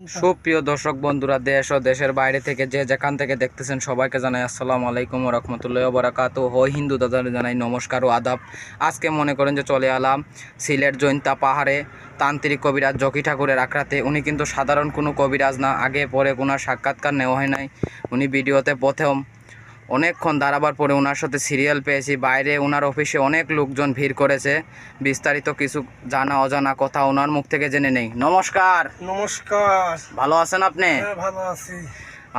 সুপ্রিয় দর্শক বন্ধুরা, দেশ ও দেশের বাইরে থেকে যে যেখান থেকে দেখতেছেন সবাইকে জানাই আসসালামু আলাইকুম রহমতুল্লাহ বরাকাত ও হিন্দু দাদার জানাই নমস্কার ও আদাব। আজকে মনে করেন যে চলে আলাম সিলেট জৈন্তা পাহাড়ে, তান্ত্রিক কবিরাজ জকি ঠাকুরের আখড়াতে। উনি কিন্তু সাধারণ কোনো কবিরাজ না, আগে পরে কোনো সাক্ষাৎকার নেওয়া হয় নাই। উনি ভিডিওতে প্রথম অনেকক্ষণ দাঁড়াবার পরে ওনার সাথে সিরিয়াল পেয়েছি। বাইরে ওনার অফিসে অনেক লোকজন ভিড় করেছে। বিস্তারিত কিছু জানা অজানা কথা ওনার মুখ থেকে জেনে নেই। নমস্কার। নমস্কার। ভালো আছেন আপনি? হ্যাঁ ভালো আছি।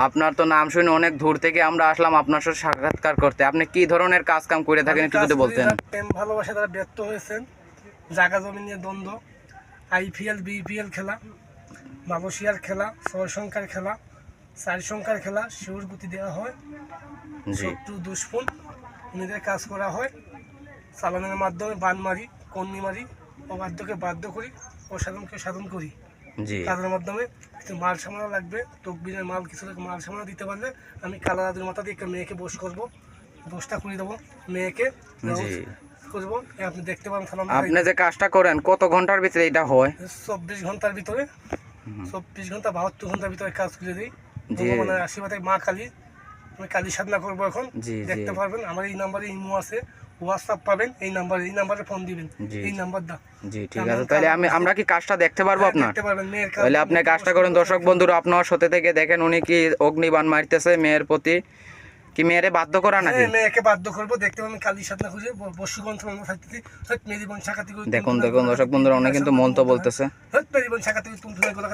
আপনার তো নাম শুনে অনেক দূর থেকে আমরা আসলাম আপনার সাথে সাক্ষাৎকার করতে। আপনি কি ধরনের কাজ কাম করে থাকেন একটু যদি বলতেন? প্রেম ভালোবাসা তারা ব্যর্থ হয়েছেন। জায়গা জমি নিয়ে দ্বন্দ্ব। আইপিএল বিপিএল খেলা মালয়েশিয়ার খেলা ছয় সংখ্যার খেলা। চার সংখ্যার খেলা শিউর গুতি দেওয়া হয় শত্রু দুশ্মন নিজেদের কাজ করা হয়। চালানোর মাধ্যমে বান মারি কন্নি মারি অবাধ্যকে বাধ্য করি অসাধনকে সাধন করি। কাজের মাধ্যমে কিছু মাল সামানো লাগবে। তকবিরের মাল কিছু মাল সামানো দিতে পারলে আমি কালা দাদুর মাথা দিয়ে একটা মেয়েকে বস করব। বসটা করে দেবো। মেয়েকে করব। আপনি দেখতে পাবেন আপনি যে কাজটা করেন কত ঘণ্টার ভিতরে এটা হয়? চব্বিশ ঘণ্টার ভিতরে চব্বিশ ঘণ্টা বাহাত্তর ঘণ্টার ভিতরে কাজ করে দিই। মানে আশীর্বাদে মা কালী। আমি কালী সাধনা করব এখন। দেখতে পারবেন আমার এই নাম্বারে ইমো আছে। হোয়াটসঅ্যাপ পাবেন এই নাম্বারে এই নাম্বারে ফোন দিবেন। এই নাম্বার দা জি ঠিক আছে। তাহলে আমি আমরা কি কাজটা দেখতে পারব আপনার? হ্যাঁ, দেখতে পারবেন মেয়ের কাজ তাহলে আপনি কাজটা করেন। দর্শক বন্ধুরা আপনার সাথে থেকে দেখেন উনি কি অগ্নিবাণ মারতেছে মেয়ের প্রতি। কি মেয়েরে বাধ্য করা নাকি? হ্যাঁ, মেয়েকে বাধ্য করব। দেখতে পাবেন কালী সাধনা খুঁজে বসু গ্রন্থ থাকতে দেখুন দেখুন দর্শক বন্ধুরা অনেক কিন্তু মন্ত্র বলতেছে। মেরি বোন শাখাতি তুমি তুমি গোলা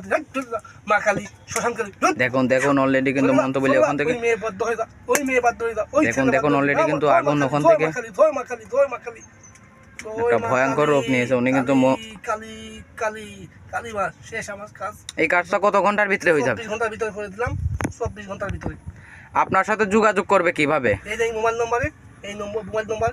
মা কালী শ্মশান কালী দেখুন দেখুন অলরেডি কিন্তু মন্ত্র ওখান থেকে। মেয়ে বাধ্য হয়ে ওই মেয়ে বাধ্য হয়ে ওই দেখুন, দেখুন, বাধ্য হয়ে already যা, কিন্তু আগুন ওখান থেকে। মা কালী, ধর মা কালী ধর মা কালী। ধর একটা ভয়ঙ্কর রূপ নিয়েছে, উনি কিন্তু কালী কালী কালী শেষ আমার কাজ। এই কাজটা কত ঘণ্টার ভিতরে হয়ে যাবে? ঘণ্টার ভিতরে করে দিলাম চব্বিশ ঘণ্টার ভিতরে। আপনার সাথে যোগাযোগ করবে কীভাবে? এই যে মোবাইল নম্বরে এই নম্বর মোবাইল নম্বর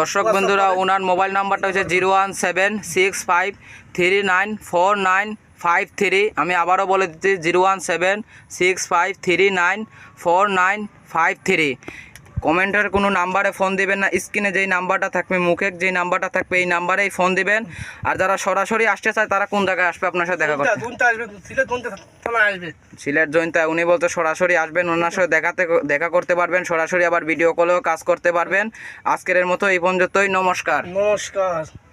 দর্শক বন্ধুরা ওনার মোবাইল নাম্বারটা হচ্ছে zero one seven six five three nine four nine five three. আমি আবারও বলে দিচ্ছি zero one seven six five three nine four nine five three. কমেন্টের কোনো নাম্বারে ফোন দিবেন না স্ক্রিনে যেই নাম্বারটা থাকবে মুখে যেই নাম্বারটা থাকবে এই নাম্বারেই ফোন দিবেন। আর যারা সরাসরি আসতে চায় তারা কোন জায়গায় আসবে আপনার সাথে দেখা করতে? সিলেট জয়ন্তা উনি বলতে সরাসরি আসবেন ওনার সাথে দেখাতে দেখা করতে পারবেন সরাসরি আবার ভিডিও কলেও কাজ করতে পারবেন। আজকের মতো এই পর্যন্তই নমস্কার। নমস্কার।